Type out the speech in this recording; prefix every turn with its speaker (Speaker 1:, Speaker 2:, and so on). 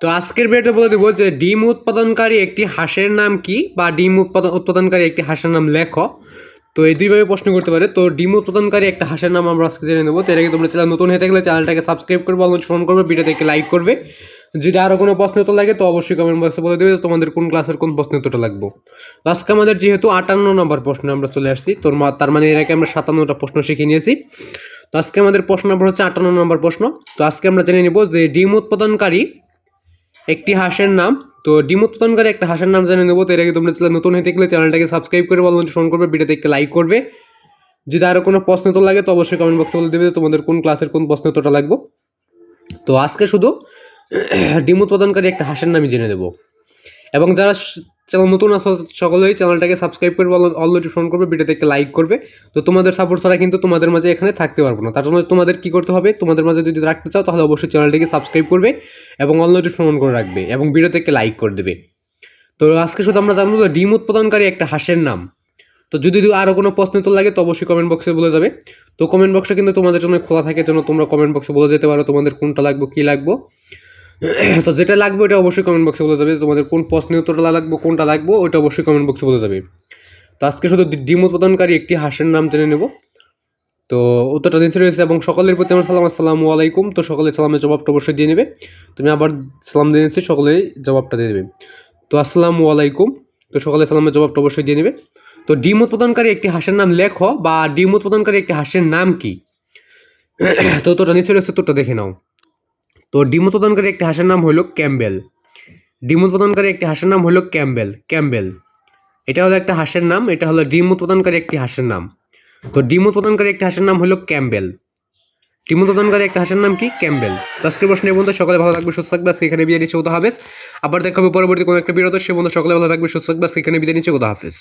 Speaker 1: তো আজকের ভিডিওতে বলে দেবো যে ডিম উৎপাদনকারী একটি হাঁসের নাম কি বা ডিম উৎপাদন উৎপাদনকারী একটি হাঁসের নাম লেখো। তো এই দুইভাবে প্রশ্ন করতে পারে। তো ডিম উৎপাদনকারী একটা হাঁসের নাম আমরা আজকে জেনে নেব। তো আগে তোমরা চ্যানেল নতুন হয়ে থাকলে চ্যানেলটাকে সাবস্ক্রাইব করবে অলমোস্ট ফোন করবে ভিডিওটাকে লাইক করবে। যদি আরও কোনো প্রশ্ন উত্তর লাগে তো অবশ্যই কমেন্ট বক্সে বলে দেবে তোমাদের কোন ক্লাসের কোন প্রশ্ন উত্তরটা লাগবে। তো আজকে আমাদের যেহেতু আটান্ন নম্বর প্রশ্ন আমরা চলে আসছি, তোর তার মানে এর আগে আমরা সাতান্নটা প্রশ্ন শিখে নিয়েছি। তো আজকে আমাদের প্রশ্ন নম্বর হচ্ছে আটান্ন নম্বর প্রশ্ন। তো আজকে আমরা জেনে নিব যে ডিম উৎপাদনকারী একটি হাঁসের নাম। তো ডিম উৎপাদনকারী একটা হাঁসের নাম জানিয়ে নেব। তো এর আগে তোমরা নতুন হয়ে থাকলে চ্যানেলটাকে সাবস্ক্রাইব করে বলো ফোন করবে, ভিডিওতে একটা লাইক করবে। যদি আরও কোনো প্রশ্ন তো লাগে, তো অবশ্যই কমেন্ট বক্সে বলে দেবে তোমাদের কোন ক্লাসের কোন প্রশ্ন তোটা লাগবো। তো আজকে শুধু ডিম উৎপাদনকারী একটা হাঁসের নামই জেনে দেবো এবং যারা চ্যানেল নতুন আসো সকলেই, চ্যানেলটাকে সাবস্ক্রাইব করবে অলরেডি ফোন করবে ভিডিওতে একটা লাইক করবে। তো তোমাদের সাপোর্ট ছাড়া কিন্তু তোমাদের মাঝে এখানে থাকতে পারব না। তার জন্য তোমাদের কী করতে হবে? তোমাদের মাঝে যদি রাখতে চাও, তাহলে অবশ্যই চ্যানেলটিকে সাবস্ক্রাইব করবে এবং অলরেডি ফোন করে রাখবে এবং ভিডিওতে একটা লাইক করে দেবে। তো আজকে শুধু আমরা জানব ডিম উৎপাদনকারী একটা হাঁসের নাম। তো যদি আরও কোনো প্রশ্ন তো লাগে, তো অবশ্যই কমেন্ট বক্সে বলে যাবে। তো কমেন্ট বক্সে কিন্তু তোমাদের জন্য খোলা থাকে, যেন তোমরা কমেন্ট বক্সে বলে যেতে পারো, তোমাদের কোনটা লাগবে, কী লাগবে। তো যেটা লাগবে ওটা অবশ্যই কমেন্ট বক্সে বলে যাবে তোমাদের কোন প্রশ্নের উত্তরটা লাগবে, কোনটা লাগবে, ওইটা অবশ্যই কমেন্ট বক্সে বলে যাবে। তো আজকে শুধু ডিম উৎপাদনকারী একটি হাঁসের নাম জেনে নেব। তো উত্তরটা নিচে রয়েছে এবং সকলের প্রতি আমার সালাম, আসসালামু আলাইকুম। তো সকলে সালামের জবাবটা অবশ্যই দিয়ে নেবে। তুমি আবার সালাম দিয়ে নিচ্ছি সকলেই জবাবটা দিয়ে দেবে। তো আসসালামু আলাইকুম। তো সকলে সালামের জবাবটা অবশ্যই দিয়ে নেবে। তো ডিম উৎপাদনকারী একটি হাঁসের নাম লেখো বা ডিম উৎপাদনকারী একটি হাঁসের নাম কি? তো তোটা নিচে রয়েছে তোটা দেখে নাও। তো ডিম উৎপাদনকারী একটি হাঁসের নাম হলো ক্যাম্বেল। ডিম উৎপাদনকারী একটি হাঁসের নাম হলো ক্যাম্বেল ক্যাম্বেল। এটা হলো একটা হাঁসের নাম, এটা হলো ডিম উৎপাদনকারী একটি হাঁসের নাম। তো ডিম উৎপাদনকারী একটি হাঁসের নাম হলো ক্যাম্বেল। ডিম উৎপাদনকারী একটা হাঁসের নাম কি? ক্যাম্বেল। আজকের প্রশ্নের বন্ধু সকালে ভালো থাকবে সুস্থ থাকবে আজকে এখানে বিদায় নিচ্ছে কোথা হাফেজ। আবার দেখা পরবর্তী কোনো একটা বিরত সে বন্ধু সকালে ভালো থাকবে সুস্থ থাকবে আজকে এখানে বিদায় নিচ্ছে কোথা হাফেজ।